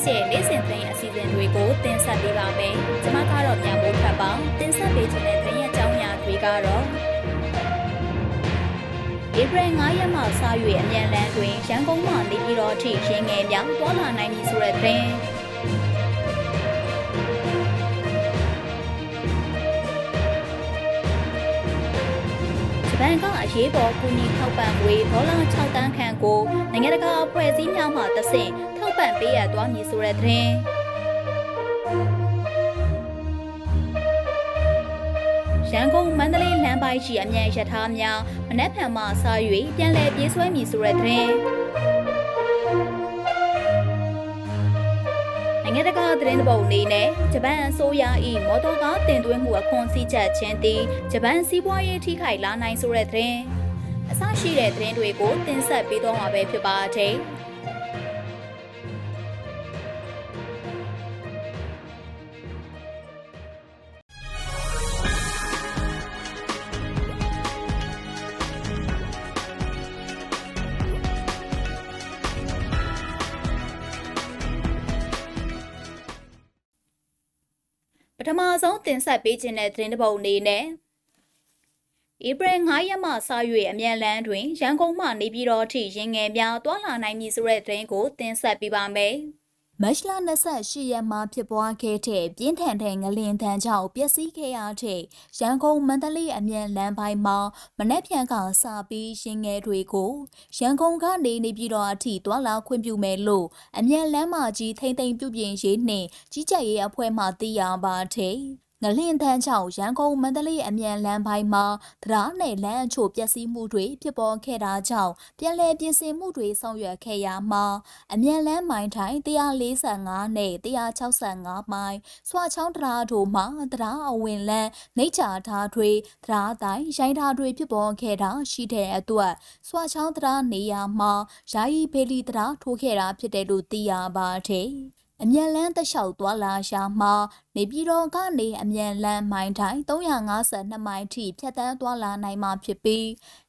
Times ရဲ့နေ့စဉ်သတင်းအစီအစဉ်တွေကိုတင်ဆက်ပေးပါမယ်။ကျွန်မကတော့ညမိုးထပ်ပါတင်ဆက်ပေးခြင်းတဲ့သတင်းအကြောင်းအရာတွေကတော့ဧပြီ9ရက်မှစ၍အမြန်လန်းတွင်ရန်ကုန်မှနေပြည်တော်ထိရင်ငယ်များတွာလာနိုင်ပြီဆိုတဲ့သတင်းဂျပန်ကအရေးပေါ်ကူညီထောက်ပံ့ငွေဒေါ်လာ6တန်းခန့်ကိုနိုင်ငံတကာအဖွဲ့အစည်းများမှတဆင့်ထောက် ပံ့ပေးရသွားမည်ဆိုတဲ့သတင်းရန်ကုန်မန္တလေးလမ်းပိုင်းရှိအမြန်ရထားများမနက်ဖြန်မှစ၍ပြန်လည်ပြေးဆွဲမည်ဆိုတဲ့သတင်းနိုင်ငံတကာသတင်းတပုတ်အနေနဲ့ဂျပန်အစိုးရ၏မော်တော်ကားတင်သွင်းမှုအခွန်စည်းချက်ချင်းသည်ဂျပန်စီးပွားရေးထိခိုက်လာနိုင်ဆိုတဲ့သတင်းအစရှိတဲ့သတင်းတွေကိုတင်ဆက်ပေးသွားမှာပဲဖြစ်ပါတယ်။ ပထမဆုံးတင်ဆက်ပေးခြင်းတဲ့သတင်းတစ်ပုဒ်အနေနဲ့ဧပြီ9ရက်မှစ၍အမြန်လန်းတွင်ရန်ကုန်မှနေပြည်တော်ထိရင်ငယ်များတွာလာနိုင်မည်ဆိုတဲ့သတင်းကိုတင်ဆက်ပေးပါမယ်။ မတ်လ28ရက်မှာဖြစ်ပွားခဲ့တဲ့ပြင်းထန်တဲ့ငလင်တန်းကြောင့်ပျက်စီးခဲ့ရတဲ့ရန်ကုန်မန္တလေးအမြန်လမ်းပိုင်းမှာမနက်ဖြန်ကစပြီးရင်ငယ်တွေကိုရန်ကုန်ကနေနေပြည်တော်အထိတွာလာခွင့်ပြုမယ်လို့အမြန်လမ်းမကြီးထိမ့်သိမ့်ပြုပြင်ရေးနှင့်ကြီးကြပ်ရေးအဖွဲ့မှသိရပါတယ်။ ငလင်ထန်းချောင်းရန်ကုန်မန္တလေးအမြန်လမ်းပိုင်းမှာတရားနယ်လမ်းအချို့ပျက်စီးမှုတွေဖြစ်ပေါ်ခဲ့တာကြောင့်ပြည်လဲပြင်ဆင်မှုတွေဆောင်ရွက်ခဲ့ရမှာအမြန်လမ်းမိုင်ထိုင်145နဲ့165မိုင်စွာချောင်းတရားတို့မှာတရားအဝင်လမ်းနှိတ်ချထားတွေတရားတိုင်းရိုင်းထားတွေဖြစ်ပေါ်ခဲ့တာရှိတဲ့အတွက်စွာချောင်းတရားနေရာမှာယာယီဘေလီတရားထိုးခဲ့တာဖြစ်တယ်လို့သိရပါတယ် အမြန်လန်းတလျှောက်သွားလာရှာမှာနေပြည်တော်ကနေအမြန်လန်းမိုင်တိုင်း352မိုင်ထိဖြတ်တန်းသွားလာနိုင်မှာဖြစ်ပြီး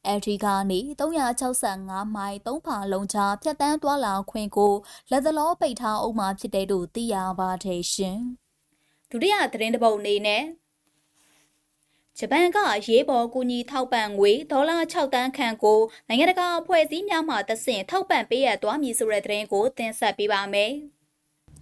အဲဒီကနေ365မိုင်3ဖာလုံးချဖြတ်တန်းသွားလာခွင့်ကိုလက်သလောပိတ်ထားအောင်မှာဖြစ်တယ်လို့သိရပါတယ်ရှင်ဒုတိယသတင်းတစ်ပုဒ်အနေနဲ့ဂျပန်ကအရေးပေါ်ကူညီထောက်ပံ့ငွေဒေါ်လာ6တန်းခန့်ကိုနိုင်ငံတကာအဖွဲ့အစည်းများမှတဆင့်ထောက်ပံ့ပေးရသွားမည်ဆိုတဲ့သတင်းကိုတင်ဆက်ပေးပါမယ်။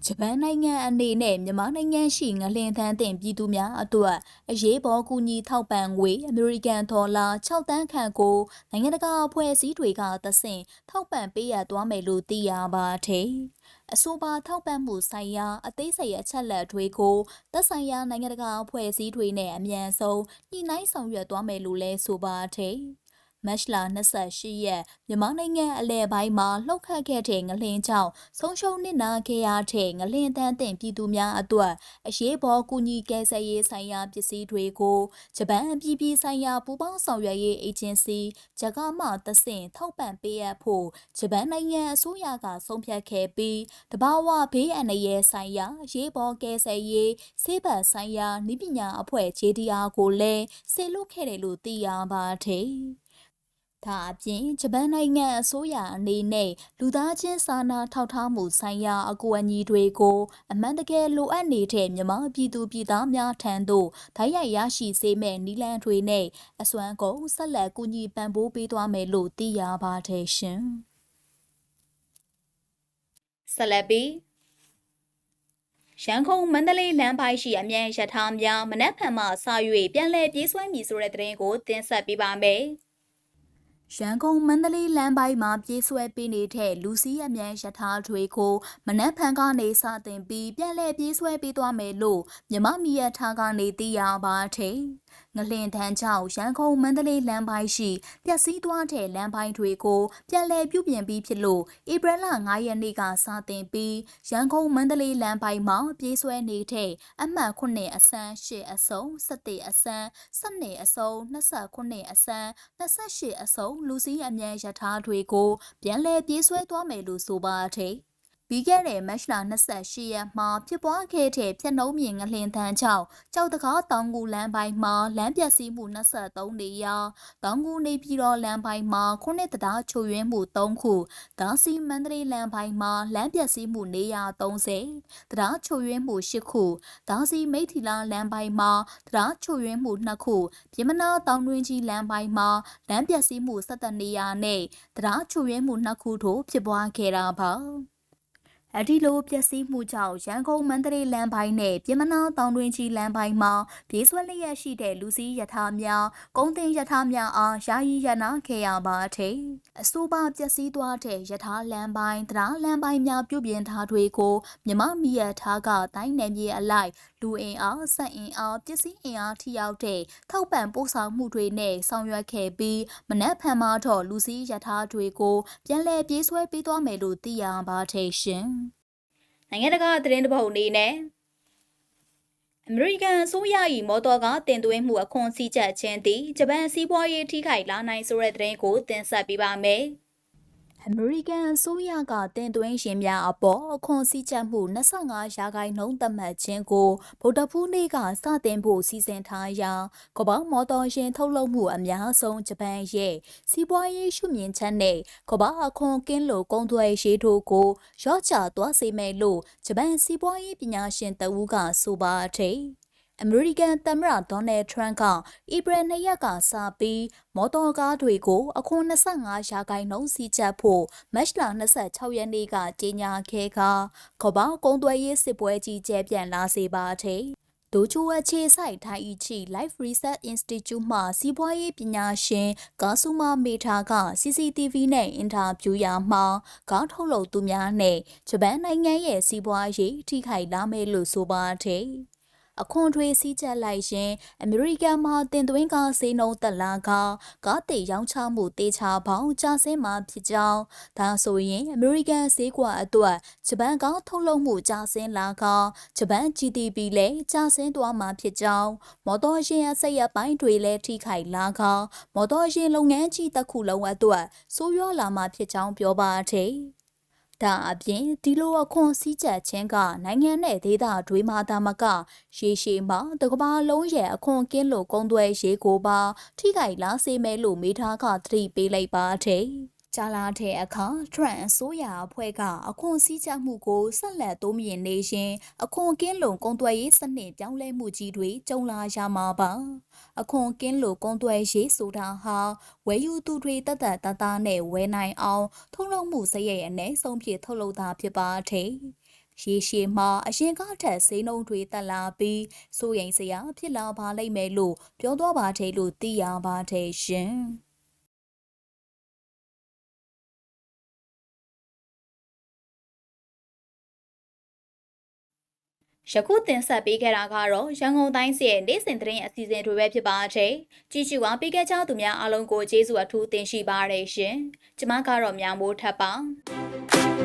ဂျပန်နိုင်ငံအနေနဲ့မြန်မာနိုင်ငံရှိငလင်သန်းတင်ပြည်သူများအတွက်အရေးပေါ်ကူညီထောက်ပံ့ငွေအမေရိကန်ဒေါ်လာ6တန်းခန့်ကိုနိုင်ငံတကာအဖွဲ့အစည်းတွေကသဆင့်ထောက်ပံ့ပေးရသွားမယ်လို့သိရပါတယ်။အဆိုပါထောက်ပံ့မှုဆိုင်ရာအသေးစိတ်အချက်လက်တွေကိုသက်ဆိုင်ရာနိုင်ငံတကာအဖွဲ့အစည်းတွေနဲ့အမြန်ဆုံးညှိနှိုင်းဆောင်ရွက်သွားမယ်လို့လည်းဆိုပါတယ်။ မတ်လ28ရက်မြန်မာနိုင်ငံအလဲပိုင်းမှာလှုပ်ခတ်ခဲ့တဲ့ငလင်းကြောင့်ဆုံးရှုံးနစ်နာခဲ့ရတဲ့ငလင်းတန်းတင်ပြည်သူများအတွက်အရေးပေါ်ကူညီကယ်ဆယ်ရေးဆိုင်ရာပစ္စည်းတွေကိုဂျပန်ပြည်ပြည်ဆိုင်ရာပူးပေါင်းဆောင်ရွက်ရေးအေဂျင်စီဂျကာမသဆင့်ထောက်ပံ့ပေးရဖို့ဂျပန်နိုင်ငံအစိုးရကဆုံးဖြတ်ခဲ့ပြီးတဘာဝဘေးအန္တရာယ်ဆိုင်ရာအရေးပေါ်ကယ်ဆယ်ရေးစေဘတ်ဆိုင်ရာနည်းပညာအဖွဲ့ JDR ကိုလည်းစေလွှတ်ခဲ့တယ်လို့သိရပါတယ်။ ဒါအပြင်ဂျပန်နိုင်ငံအစိုးရအနေနဲ့လူသားချင်းစာနာထောက်ထားမှုဆိုင်ရာအကူအညီတွေကိုအမှန်တကယ်လိုအပ်နေတဲ့မြန်မာပြည်သူပြည်သားများထံသို့ဓာတ်ရိုက်ရရှိစေမဲ့နည်းလမ်းတွေနဲ့အစွမ်းကုန်ဆက်လက်ကူညီပံ့ပိုးပေးသွားမယ်လို့သိရပါတယ်ရှင်။ဆက်လက်ပြီးရန်ကုန်မန္တလေးလမ်းပိုင်းရှိအမြန်ရထားများမနက်ဖြန်မှစ၍ပြန်လည်ပြေးဆွဲမည်ဆိုတဲ့သတင်းကိုတင်ဆက်ပေးပါမယ်။ ရန်ကုန်မန္တလေးလမ်းပိုင်းမှာပြေးဆွဲပေးနေတဲ့လူစီးအမြန်ရထားတွေကိုမနက်ဖြန်ကနေစတင်ပြီးပြန်လည်ပြေးဆွဲပေးသွားမယ်လို့မြမမီရထားကနေသိရပါတယ်။ ငလင်ထန်းကြောင့်ရန်ကုန်မန္တလေးလမ်းပိုင်းရှိပျက်စီးသွားတဲ့လမ်းပိုင်းတွေကိုပြန်လည်ပြုပြင်ပြီးဖြစ်လို့ဧပြီလ9ရက်နေ့ကစတင်ပြီးရန်ကုန်မန္တလေးလမ်းပိုင်းမှာပြေးဆွဲနေတဲ့အမှတ်9အစမ်း10အစုံ17အစမ်း12အစုံ29အစမ်း28အစုံလူစည်းအမြန်ရထားတွေကိုပြန်လည်ပြေးဆွဲသွားမယ်လို့ဆိုပါတယ် ပြီးခဲ့တဲ့မတ်လ28ရက်မှာဖြစ်ပွားခဲ့တဲ့ဖြတ်နှုံးမြေငလင်သံကြောင့်ကြောက်တကားတောင်ကူလမ်းပိုင်းမှာလမ်းပျက်စီးမှု23နေရာတောင်ကူနေပြည်တော်လမ်းပိုင်းမှာခုနှစ်တရားချို့ယွင်းမှု3ခုဒါစီမန္တလေးလမ်းပိုင်းမှာလမ်းပျက်စီးမှုနေရာ30တရားချို့ယွင်းမှု10ခုဒါစီမိထီလာလမ်းပိုင်းမှာတရားချို့ယွင်းမှု2ခုပြမနာတောင်တွင်းကြီးလမ်းပိုင်းမှာလမ်းပျက်စီးမှု17နေရာနဲ့တရားချို့ယွင်းမှု2ခုတို့ဖြစ်ပွားခဲ့တာပါ အဒီလိုပျက်စီးမှုကြောင့်ရန်ကုန်မန္တလေးလမ်းပိုင်းနဲ့ပြည်မနာတောင်တွင်းကြီးလမ်းပိုင်းမှာပြေးဆွဲလျက်ရှိတဲ့လူစည်းရထားများကုန်းတင်ရထားများအားယာယီရနာခဲ့ရပါတဲ့အဆိုပါပျက်စီးသွားတဲ့ရထားလမ်းပိုင်းတရားလမ်းပိုင်းများပြုပြင်ထားတွေကိုမြမမီရထားကတိုင်းနယ်မြေအလိုက်လူအင်အားစက်အင်အားပစ္စည်းအင်အားထိရောက်တဲ့ထောက်ပံ့ပို့ဆောင်မှုတွေနဲ့ဆောင်ရွက်ခဲ့ပြီးမနက်ဖြန်မှတော့လူစည်းရထားတွေကိုပြန်လည်ပြေးဆွဲပေးသွားမယ်လို့သိရပါတယ်ရှင်။နိုင်ငံတကာသတင်းတပုတ်အနေနဲ့အမေရိကန်အစိုးရ၏မော်တော်ကားတင်သွင်းမှုအခွန်စည်းချက်ခြင်းသည်ဂျပန်စီးပွားရေးထိခိုက်လာနိုင်ဆိုတဲ့သတင်းကိုတင်ဆက်ပေးပါမယ်။ အမေရိကန်အစိုးရကတင်သွင်းရှင်များအပေါ်အခွန်စည်းချက်မှု25ရာခိုင်နှုန်းသတ်မှတ်ခြင်းကိုဗုဒ္ဓဖူးနေ့ကစတင်ဖို့စီစဉ်ထားရာကမ္ဘာမော်တော်ယာဉ်ထုတ်လုပ်မှုအများဆုံးဂျပန်ရဲ့စီးပွားရေးရှုမြင်ချက်နဲ့ကမ္ဘာအခွန်ကင်းလို့ကုန်သွယ်ရေးတို့ကိုရော့ချသွားစေမယ်လို့ဂျပန်စီးပွားရေးပညာရှင်တဦးကဆိုပါတယ်။ အမေရိကန်သမ္မတဒေါ်နယ်ထရန့်ကဧပြီ၂ရက်ကစပြီးမော်တော်ကားတွေကိုအခွန်25ရာခိုင်နှုန်းစီချက်ဖို့မတ်လ26ရက်နေ့ကကြေညာခဲ့ကကမ္ဘာကုန်သွယ်ရေးစစ်ပွဲကြီးကျယ်ပြန့်လာစေပါတယ်ဒိုချိုအခြေဆိုင်ထိုင်အချီ Life Research Institute မှစီးပွားရေးပညာရှင်ကာဆူမာမေထာက CCTV နဲ့အင်တာဗျူးရာမှာကားထုတ်လုပ်သူများနဲ့ဂျပန်နိုင်ငံရဲ့စီးပွားရေးထိခိုက်လာမယ်လို့ဆိုပါတယ်။ အခွန်ထွေးစည်းချက်လိုက်ရင်အမေရိကန်မှာတင်သွင်းကားစေးနှုန်းတက်လာကကားတေရောင်းချမှုတေချာပေါင်းကျဆင်းမှာဖြစ်ကြောင်းဒါဆိုရင်အမေရိကန်ဈေးကွက်အတွက်ဂျပန်ကားထုတ်လုပ်မှုကျဆင်းလာကဂျပန် GDP လည်းကျဆင်းသွားမှာဖြစ်ကြောင်းမော်တော်ယာဉ်အစိတ်အပိုင်းတွေလည်းထိခိုက်လာကမော်တော်ယာဉ်လုပ်ငန်းကြီးတစ်ခုလုံးအတွက်ဆိုးရွားလာမှာဖြစ်ကြောင်းပြောပါတယ် ဒါအပြင်ဒီလိုအခွန်စည်းချက်ခြင်းကနိုင်ငံနဲ့ဒေသတွေမှာသာမကရေရှည်မှာတကဘာလုံးရဲ့အခွန်ကင်းလို့ကုန်းသွဲရေးကိုပါ ထိခိုက်လာစေမယ်လို့မိသားကသတိပေးလိုက်ပါတယ်။ ကြာလာတဲ့အခါထရန့်အစိုးရအဖွဲ့ကအခွန်စည်းကြမှုကိုဆက်လက်တိုးမြင့်နေရင်အခွန်ကင်းလုံကုန်သွယ်ရေးစနစ်ပြောင်းလဲမှုကြီးတွေကြုံလာရမှာပါအခွန်ကင်းလုံကုန်သွယ်ရေးဆိုတာဟာဝယ်ယူသူတွေတသက်တသားနဲ့ဝယ်နိုင်အောင် ထုတ်လုပ်မှုစရိတ်အနည်းဆုံးဖြစ်ထုတ်လုပ်တာဖြစ်ပါတယ်ရေရှည်မှာအရင်ကထက်ဈေးနှုန်းတွေတက်လာပြီးစိုးရိမ်စရာဖြစ်လာပါလိမ့်မယ်လို့ပြောသွားပါတယ်လို့သိရပါတယ်ရှင်။ ယခုတင်ဆက်ပေးခဲ့တာကတော့ရန်ကုန်တိုင်းစီရဲ့နေ့စဉ်သတင်းအစီအစဉ်တွေပဲဖြစ်ပါတယ်။ကြည့်ရှုအားပေးခဲ့ကြသူများအားလုံးကိုကျေးဇူးအထူးတင်ရှိပါတယ်ရှင်။ကျွန်မကတော့မြောင်မိုးထပ်ပါ။